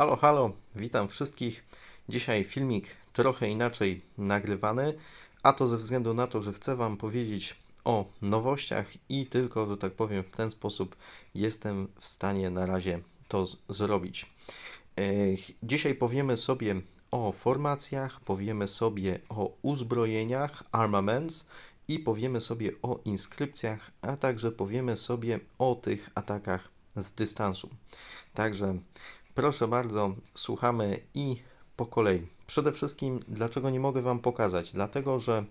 Halo, halo, witam wszystkich. Dzisiaj filmik trochę inaczej nagrywany, a to ze względu na to, że chcę Wam powiedzieć o nowościach i tylko, że tak powiem, w ten sposób jestem w stanie na razie to zrobić. Ech, Dzisiaj powiemy sobie o formacjach, powiemy sobie o uzbrojeniach, armaments i powiemy sobie o inskrypcjach, a także powiemy sobie o tych atakach z dystansu. Także proszę bardzo, słuchamy i po kolei. Przede wszystkim, dlaczego nie mogę Wam pokazać? Dlatego, że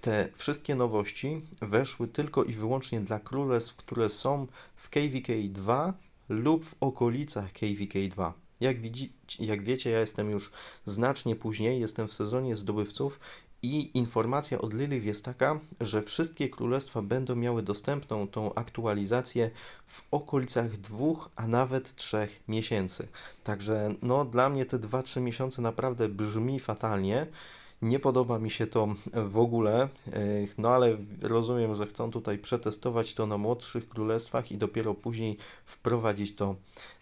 te wszystkie nowości weszły tylko i wyłącznie dla królestw, które są w KVK 2 lub w okolicach KVK 2. Jak, widzi, jak wiecie, ja jestem już znacznie później, jestem w sezonie zdobywców i informacja od Lilith jest taka, że wszystkie królestwa będą miały dostępną tą aktualizację w okolicach dwóch, a nawet trzech miesięcy. Także no, dla mnie te 2-3 miesiące naprawdę brzmi fatalnie. Nie podoba mi się to w ogóle, no ale rozumiem, że chcą tutaj przetestować to na młodszych królestwach i dopiero później wprowadzić to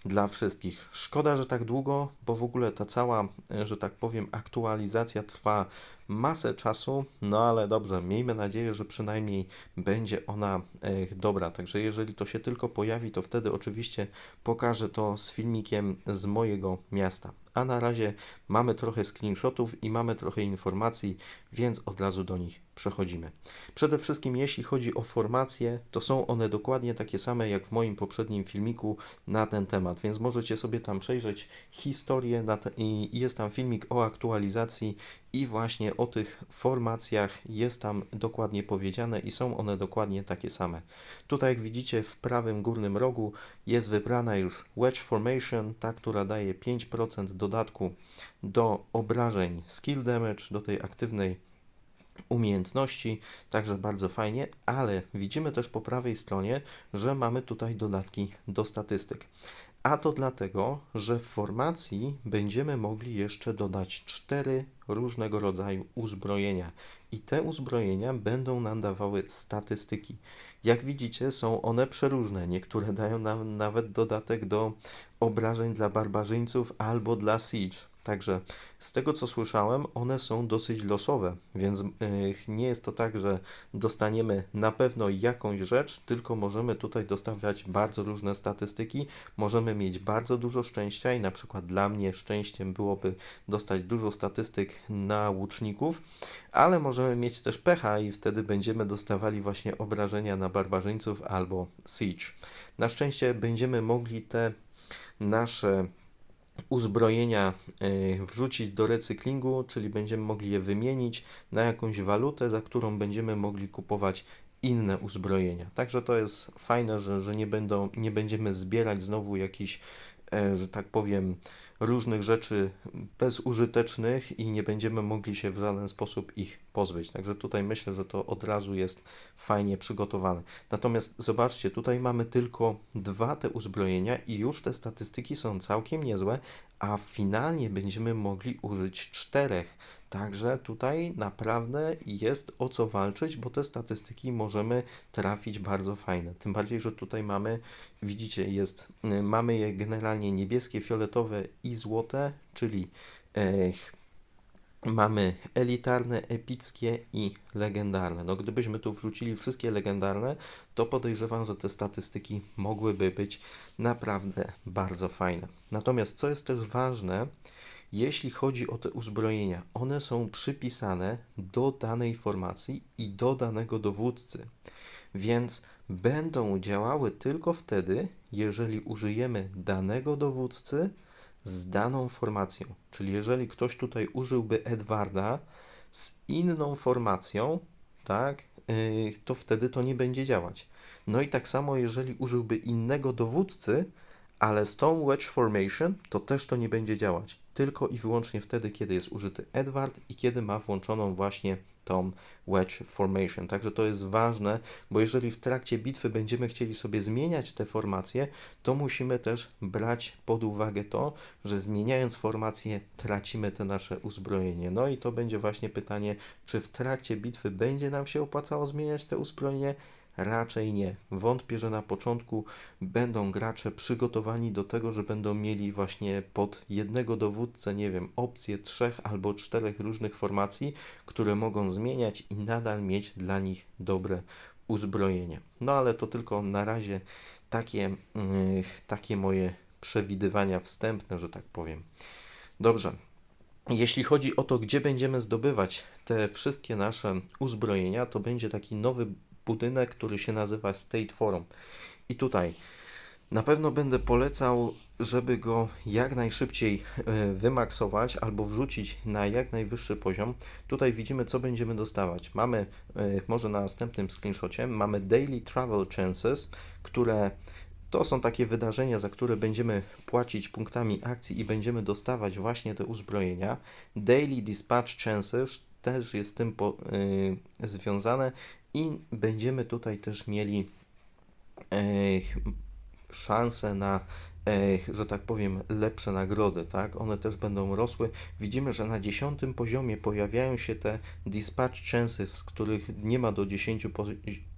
dla wszystkich. Szkoda, że tak długo, bo w ogóle ta cała, e, że tak powiem, aktualizacja trwa masę czasu, no ale dobrze, miejmy nadzieję, że przynajmniej będzie ona e, dobra. Także jeżeli to się tylko pojawi, to wtedy oczywiście pokażę to z filmikiem z mojego miasta. A na razie mamy trochę screenshotów i mamy trochę informacji, więc od razu do nich przechodzimy. Przede wszystkim, jeśli chodzi o formacje, to są one dokładnie takie same jak w moim poprzednim filmiku na ten temat, więc możecie sobie tam przejrzeć historię i jest tam filmik o aktualizacji i właśnie o tych formacjach jest tam dokładnie powiedziane i są one dokładnie takie same. Tutaj jak widzicie w prawym górnym rogu jest wybrana już Wedge Formation, ta która daje 5% dodatku do obrażeń skill damage, do tej aktywnej umiejętności, także bardzo fajnie, ale widzimy też po prawej stronie, że mamy tutaj dodatki do statystyk. A to dlatego, że w formacji będziemy mogli jeszcze dodać cztery różnego rodzaju uzbrojenia i te uzbrojenia będą nam dawały statystyki. Jak widzicie, są one przeróżne. Niektóre dają nam nawet dodatek do obrażeń dla barbarzyńców albo dla siege. Także z tego co słyszałem, one są dosyć losowe, więc yy, nie jest to tak, że dostaniemy na pewno jakąś rzecz, tylko możemy tutaj dostawiać bardzo różne statystyki. Możemy mieć bardzo dużo szczęścia i na przykład dla mnie szczęściem byłoby dostać dużo statystyk na łuczników, ale możemy mieć też pecha i wtedy będziemy dostawali właśnie obrażenia na barbarzyńców albo siege. Na szczęście będziemy mogli te nasze uzbrojenia y, wrzucić do recyklingu, czyli będziemy mogli je wymienić na jakąś walutę, za którą będziemy mogli kupować inne uzbrojenia. Także to jest fajne, że, że nie, będą, nie będziemy zbierać znowu jakichś, e, że tak powiem, różnych rzeczy bezużytecznych i nie będziemy mogli się w żaden sposób ich pozbyć. Także tutaj myślę, że to od razu jest fajnie przygotowane. Natomiast zobaczcie, tutaj mamy tylko dwa te uzbrojenia i już te statystyki są całkiem niezłe, a finalnie będziemy mogli użyć czterech. Także tutaj naprawdę jest o co walczyć, bo te statystyki możemy trafić bardzo fajne. Tym bardziej, że tutaj mamy, widzicie, jest, y, mamy je generalnie niebieskie, fioletowe i złote, czyli mamy elitarne, epickie i legendarne. No gdybyśmy tu wrzucili wszystkie legendarne, to podejrzewam, że te statystyki mogłyby być naprawdę bardzo fajne. Natomiast co jest też ważne, jeśli chodzi o te uzbrojenia, one są przypisane do danej formacji i do danego dowódcy, więc będą działały tylko wtedy, jeżeli użyjemy danego dowódcy z daną formacją. Czyli jeżeli ktoś tutaj użyłby Edwarda z inną formacją, tak, yy, to wtedy to nie będzie działać. No i tak samo, jeżeli użyłby innego dowódcy, ale z tą wedge formation, to też to nie będzie działać. Tylko i wyłącznie wtedy, kiedy jest użyty Edward i kiedy ma włączoną właśnie tą wedge formation. Także to jest ważne, bo jeżeli w trakcie bitwy będziemy chcieli sobie zmieniać te formacje, to musimy też brać pod uwagę to, że zmieniając formację tracimy te nasze uzbrojenie. No i to będzie właśnie pytanie, czy w trakcie bitwy będzie nam się opłacało zmieniać te uzbrojenie, Raczej nie. Wątpię, że na początku będą gracze przygotowani do tego, że będą mieli właśnie pod jednego dowódcę, nie wiem, opcję trzech albo czterech różnych formacji, które mogą zmieniać i nadal mieć dla nich dobre uzbrojenie. No ale to tylko na razie takie, yy, takie moje przewidywania wstępne, że tak powiem. Dobrze. Jeśli chodzi o to, gdzie będziemy zdobywać te wszystkie nasze uzbrojenia, to będzie taki nowy budynek, który się nazywa State Forum. I tutaj na pewno będę polecał, żeby go jak najszybciej e, wymaksować albo wrzucić na jak najwyższy poziom. Tutaj widzimy, co będziemy dostawać. Mamy, e, może na następnym screenshocie, mamy Daily Travel Chances, które to są takie wydarzenia, za które będziemy płacić punktami akcji i będziemy dostawać właśnie te uzbrojenia. Daily Dispatch Chances też jest z tym po, yy, związane i będziemy tutaj też mieli yy, szansę na że tak powiem, lepsze nagrody, tak? One też będą rosły. Widzimy, że na dziesiątym poziomie pojawiają się te dispatch chances, których nie ma do, 10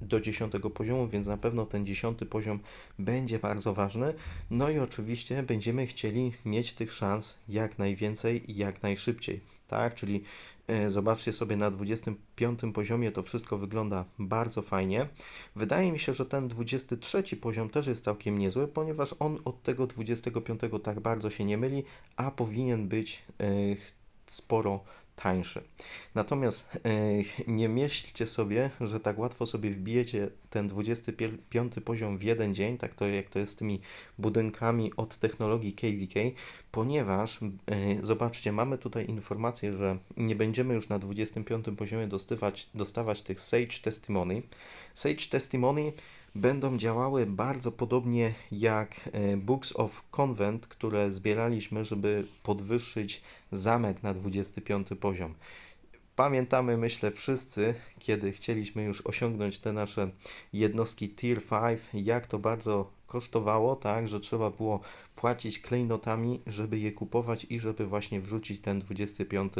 do 10 poziomu, więc na pewno ten dziesiąty poziom będzie bardzo ważny. No i oczywiście będziemy chcieli mieć tych szans jak najwięcej i jak najszybciej tak? Czyli e, zobaczcie sobie na 25 poziomie to wszystko wygląda bardzo fajnie. Wydaje mi się, że ten 23 poziom też jest całkiem niezły, ponieważ on od tego 25 tak bardzo się nie myli, a powinien być e, sporo tańszy. Natomiast yy, nie myślcie sobie, że tak łatwo sobie wbijecie ten 25 poziom w jeden dzień, tak to jak to jest z tymi budynkami od technologii KVK, ponieważ yy, zobaczcie, mamy tutaj informację, że nie będziemy już na 25 poziomie dostawać, dostawać tych Sage Testimony. Sage Testimony będą działały bardzo podobnie jak e, Books of Convent, które zbieraliśmy, żeby podwyższyć zamek na 25 poziom. Pamiętamy, myślę, wszyscy, kiedy chcieliśmy już osiągnąć te nasze jednostki Tier 5, jak to bardzo kosztowało, tak, że trzeba było płacić klejnotami, żeby je kupować i żeby właśnie wrzucić ten 25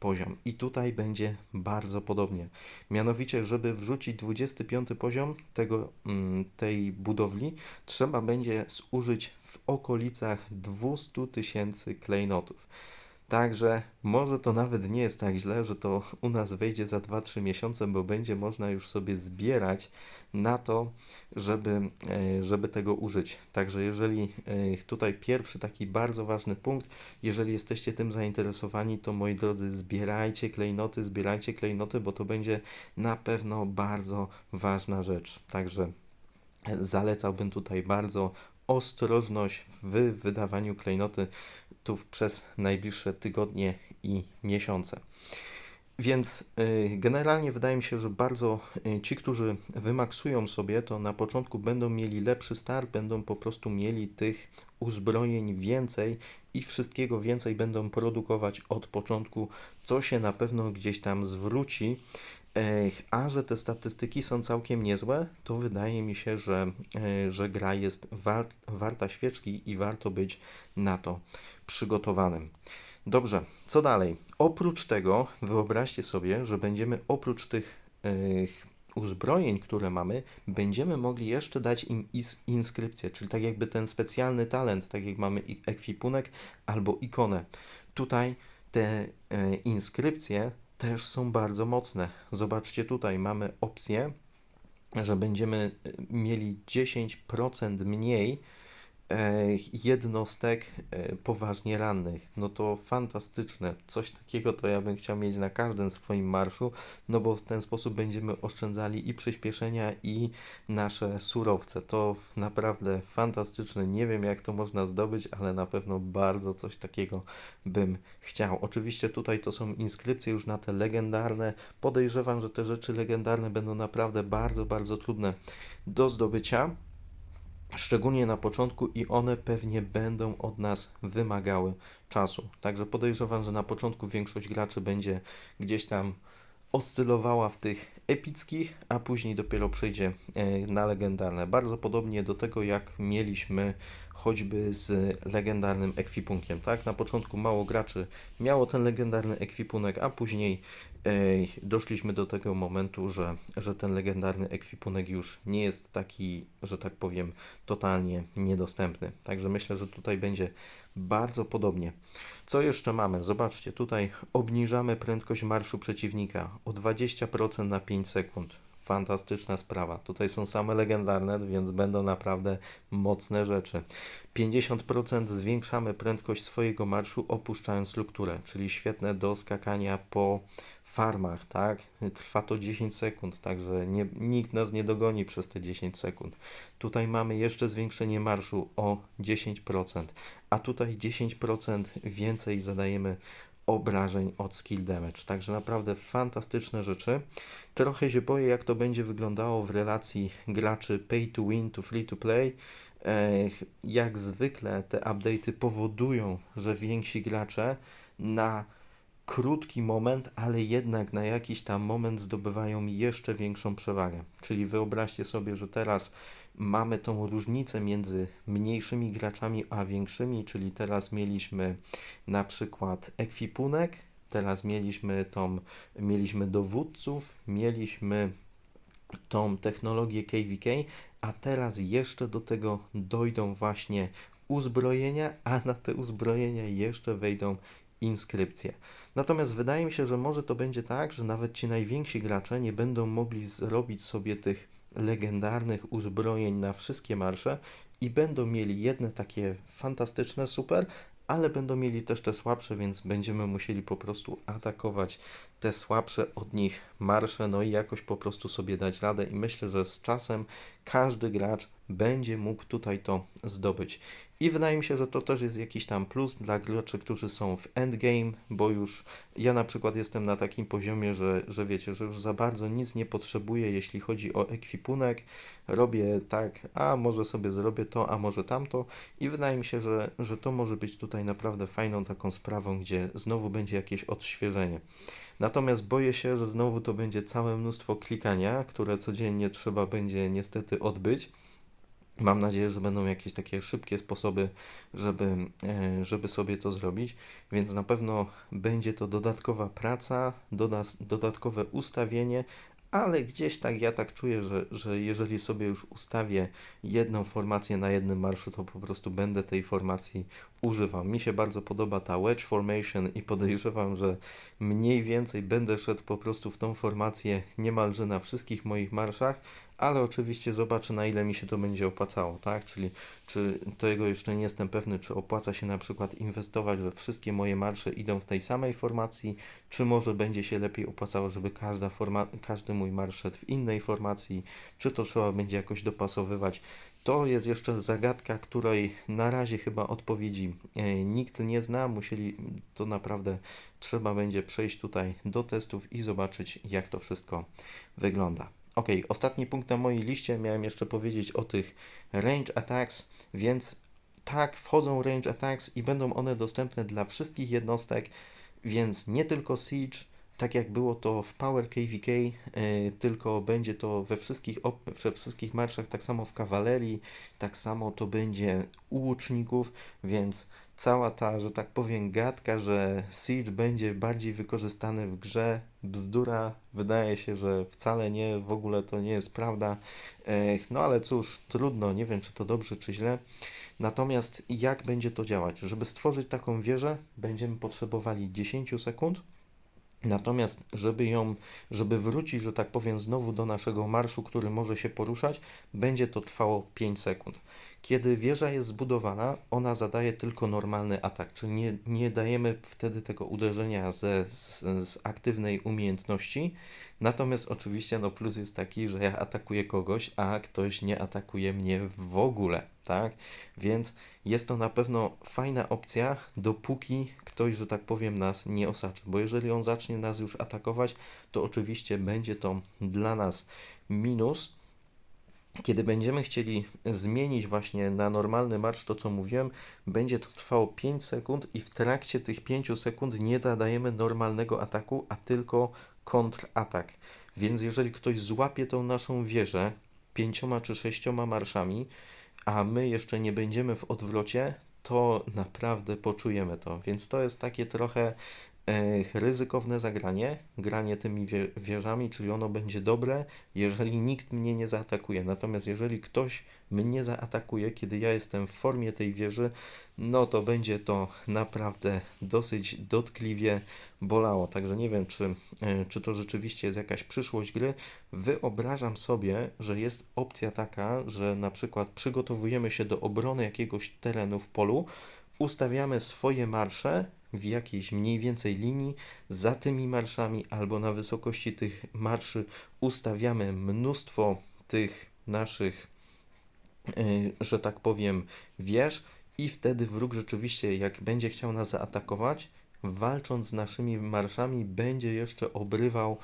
poziom. I tutaj będzie bardzo podobnie. Mianowicie, żeby wrzucić 25 poziom tego, mm, tej budowli, trzeba będzie zużyć w okolicach 200 tysięcy klejnotów. Także może to nawet nie jest tak źle, że to u nas wejdzie za 2-3 miesiące, bo będzie można już sobie zbierać na to, żeby, e, żeby tego użyć. Także jeżeli e, tutaj pierwszy taki bardzo ważny punkt, jeżeli jesteście tym zainteresowani, to moi drodzy, zbierajcie klejnoty, zbierajcie klejnoty, bo to będzie na pewno bardzo ważna rzecz. Także zalecałbym tutaj bardzo ostrożność w wydawaniu klejnotów przez najbliższe tygodnie i miesiące. Więc y, generalnie wydaje mi się, że bardzo y, ci, którzy wymaksują sobie, to na początku będą mieli lepszy start, będą po prostu mieli tych uzbrojeń więcej i wszystkiego więcej będą produkować od początku, co się na pewno gdzieś tam zwróci a że te statystyki są całkiem niezłe, to wydaje mi się, że, e, że gra jest wart, warta świeczki i warto być na to przygotowanym. Dobrze, co dalej? Oprócz tego, wyobraźcie sobie, że będziemy oprócz tych uzbrojeń, które mamy, będziemy mogli jeszcze dać im inskrypcję, czyli tak jakby ten specjalny talent, tak jak mamy ekwipunek albo ikonę. Tutaj te e, inskrypcje też są bardzo mocne. Zobaczcie tutaj, mamy opcję, że będziemy mieli 10% mniej E, jednostek e, poważnie rannych. No to fantastyczne. Coś takiego to ja bym chciał mieć na każdym swoim marszu, no bo w ten sposób będziemy oszczędzali i przyspieszenia, i nasze surowce. To naprawdę fantastyczne. Nie wiem, jak to można zdobyć, ale na pewno bardzo coś takiego bym chciał. Oczywiście tutaj to są inskrypcje już na te legendarne. Podejrzewam, że te rzeczy legendarne będą naprawdę bardzo, bardzo trudne do zdobycia szczególnie na początku i one pewnie będą od nas wymagały czasu. Także podejrzewam, że na początku większość graczy będzie gdzieś tam oscylowała w tych epickich, a później dopiero przejdzie e, na legendarne. Bardzo podobnie do tego, jak mieliśmy choćby z legendarnym ekwipunkiem, tak? Na początku mało graczy miało ten legendarny ekwipunek, a później e, doszliśmy do tego momentu, że, że ten legendarny ekwipunek już nie jest taki, że tak powiem, totalnie niedostępny. Także myślę, że tutaj będzie bardzo podobnie. Co jeszcze mamy? Zobaczcie, tutaj obniżamy prędkość marszu przeciwnika o 20% na 5 sekund. Fantastyczna sprawa. Tutaj są same legendarne, więc będą naprawdę mocne rzeczy. 50% zwiększamy prędkość swojego marszu opuszczając strukturę, czyli świetne do skakania po farmach, tak? Trwa to 10 sekund, także nie, nikt nas nie dogoni przez te 10 sekund. Tutaj mamy jeszcze zwiększenie marszu o 10%, a tutaj 10% więcej zadajemy obrażeń od skill damage. Także naprawdę fantastyczne rzeczy. Trochę się boję, jak to będzie wyglądało w relacji graczy pay to win to free to play. Jak zwykle te update'y powodują, że więksi gracze na krótki moment, ale jednak na jakiś tam moment zdobywają jeszcze większą przewagę. Czyli wyobraźcie sobie, że teraz mamy tą różnicę między mniejszymi graczami a większymi, czyli teraz mieliśmy na przykład ekwipunek, teraz mieliśmy tą, mieliśmy dowódców, mieliśmy tą technologię KVK, a teraz jeszcze do tego dojdą właśnie uzbrojenia, a na te uzbrojenia jeszcze wejdą inskrypcje. Natomiast wydaje mi się, że może to będzie tak, że nawet ci najwięksi gracze nie będą mogli zrobić sobie tych legendarnych uzbrojeń na wszystkie marsze i będą mieli jedne takie fantastyczne super, ale będą mieli też te słabsze, więc będziemy musieli po prostu atakować te słabsze od nich marsze, no i jakoś po prostu sobie dać radę i myślę, że z czasem każdy gracz będzie mógł tutaj to zdobyć. I wydaje mi się, że to też jest jakiś tam plus dla graczy, którzy są w endgame, bo już ja na przykład jestem na takim poziomie, że, że wiecie, że już za bardzo nic nie potrzebuję, jeśli chodzi o ekwipunek. Robię tak, a może sobie zrobię to, a może tamto i wydaje mi się, że, że to może być tutaj naprawdę fajną taką sprawą, gdzie znowu będzie jakieś odświeżenie. Natomiast boję się, że znowu to będzie całe mnóstwo klikania, które codziennie trzeba będzie niestety odbyć. Mam nadzieję, że będą jakieś takie szybkie sposoby, żeby, e, żeby sobie to zrobić, więc na pewno będzie to dodatkowa praca, dodatkowe ustawienie, ale gdzieś tak ja tak czuję, że, że jeżeli sobie już ustawię jedną formację na jednym marszu, to po prostu będę tej formacji używał. Mi się bardzo podoba ta wedge formation i podejrzewam, że mniej więcej będę szedł po prostu w tą formację niemalże na wszystkich moich marszach, ale oczywiście zobaczę na ile mi się to będzie opłacało, tak? Czyli czy tego jeszcze nie jestem pewny, czy opłaca się na przykład inwestować, że wszystkie moje marsze idą w tej samej formacji, czy może będzie się lepiej opłacało, żeby każda forma, każdy mój marsz szedł w innej formacji, czy to trzeba będzie jakoś dopasowywać. To jest jeszcze zagadka, której na razie chyba odpowiedzi e, nikt nie zna. Musieli to naprawdę trzeba będzie przejść tutaj do testów i zobaczyć, jak to wszystko wygląda. Ok, ostatni punkt na mojej liście. Miałem jeszcze powiedzieć o tych range attacks, więc tak, wchodzą range attacks i będą one dostępne dla wszystkich jednostek, więc nie tylko Siege, tak jak było to w Power KVK, yy, tylko będzie to we wszystkich, we wszystkich marszach, tak samo w kawalerii, tak samo to będzie u łuczników, więc cała ta, że tak powiem, gadka, że Siege będzie bardziej wykorzystany w grze, bzdura, wydaje się, że wcale nie, w ogóle to nie jest prawda. No ale cóż, trudno, nie wiem czy to dobrze czy źle. Natomiast jak będzie to działać? Żeby stworzyć taką wieżę, będziemy potrzebowali 10 sekund. Natomiast, żeby ją, żeby wrócić, że tak powiem, znowu do naszego marszu, który może się poruszać, będzie to trwało 5 sekund. Kiedy wieża jest zbudowana, ona zadaje tylko normalny atak, czyli nie, nie dajemy wtedy tego uderzenia ze, z, z aktywnej umiejętności. Natomiast oczywiście no plus jest taki, że ja atakuję kogoś, a ktoś nie atakuje mnie w ogóle, tak? Więc jest to na pewno fajna opcja, dopóki ktoś, że tak powiem, nas nie osaczy. Bo jeżeli on zacznie nas już atakować, to oczywiście będzie to dla nas minus kiedy będziemy chcieli zmienić właśnie na normalny marsz to, co mówiłem, będzie to trwało 5 sekund i w trakcie tych 5 sekund nie dodajemy normalnego ataku, a tylko kontratak. Więc jeżeli ktoś złapie tą naszą wieżę pięcioma czy sześcioma marszami, a my jeszcze nie będziemy w odwrocie, to naprawdę poczujemy to. Więc to jest takie trochę ryzykowne zagranie, granie tymi wie, wieżami, czyli ono będzie dobre, jeżeli nikt mnie nie zaatakuje. Natomiast jeżeli ktoś mnie zaatakuje, kiedy ja jestem w formie tej wieży, no to będzie to naprawdę dosyć dotkliwie bolało. Także nie wiem, czy, e, czy to rzeczywiście jest jakaś przyszłość gry. Wyobrażam sobie, że jest opcja taka, że na przykład przygotowujemy się do obrony jakiegoś terenu w polu, ustawiamy swoje marsze w jakiejś mniej więcej linii, za tymi marszami albo na wysokości tych marszy ustawiamy mnóstwo tych naszych, yy, że tak powiem, wież i wtedy wróg rzeczywiście, jak będzie chciał nas zaatakować, walcząc z naszymi marszami, będzie jeszcze obrywał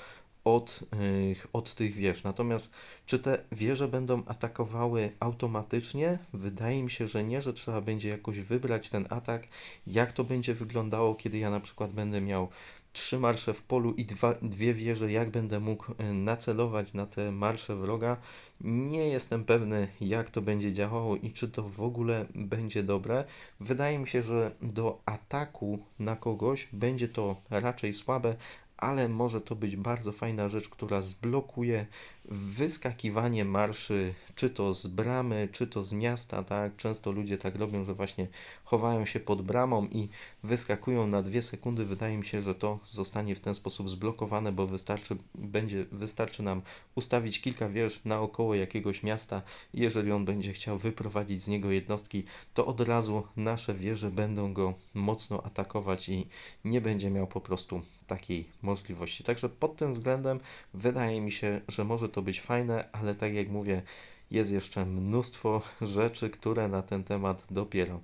od, yy, od tych wież. Natomiast czy te wieże będą atakowały automatycznie? Wydaje mi się, że nie, że trzeba będzie jakoś wybrać ten atak. Jak to będzie wyglądało, kiedy ja na przykład będę miał trzy marsze w polu i dwa, dwie wieże, jak będę mógł y, nacelować na te marsze wroga. Nie jestem pewny, jak to będzie działało i czy to w ogóle będzie dobre. Wydaje mi się, że do ataku na kogoś będzie to raczej słabe, ale może to być bardzo fajna rzecz, która zblokuje wyskakiwanie marszy, czy to z bramy, czy to z miasta, tak? Często ludzie tak robią, że właśnie chowają się pod bramą i wyskakują na dwie sekundy. Wydaje mi się, że to zostanie w ten sposób zblokowane, bo wystarczy, będzie, wystarczy nam ustawić kilka wież naokoło jakiegoś miasta. Jeżeli on będzie chciał wyprowadzić z niego jednostki, to od razu nasze wieże będą go mocno atakować i nie będzie miał po prostu takiej możliwości. Także pod tym względem wydaje mi się, że może to być fajne, ale tak jak mówię, jest jeszcze mnóstwo rzeczy, które na ten temat dopiero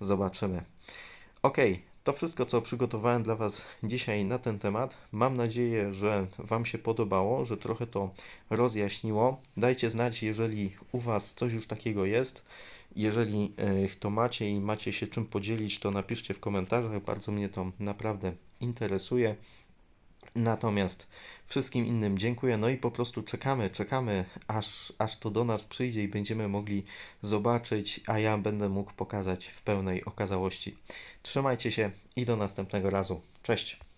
zobaczymy. Ok, to wszystko, co przygotowałem dla Was dzisiaj na ten temat. Mam nadzieję, że Wam się podobało, że trochę to rozjaśniło. Dajcie znać, jeżeli u Was coś już takiego jest. Jeżeli e, to macie i macie się czym podzielić, to napiszcie w komentarzach. Bardzo mnie to naprawdę interesuje. Natomiast wszystkim innym dziękuję. No i po prostu czekamy, czekamy, aż, aż to do nas przyjdzie i będziemy mogli zobaczyć, a ja będę mógł pokazać w pełnej okazałości. Trzymajcie się i do następnego razu. Cześć.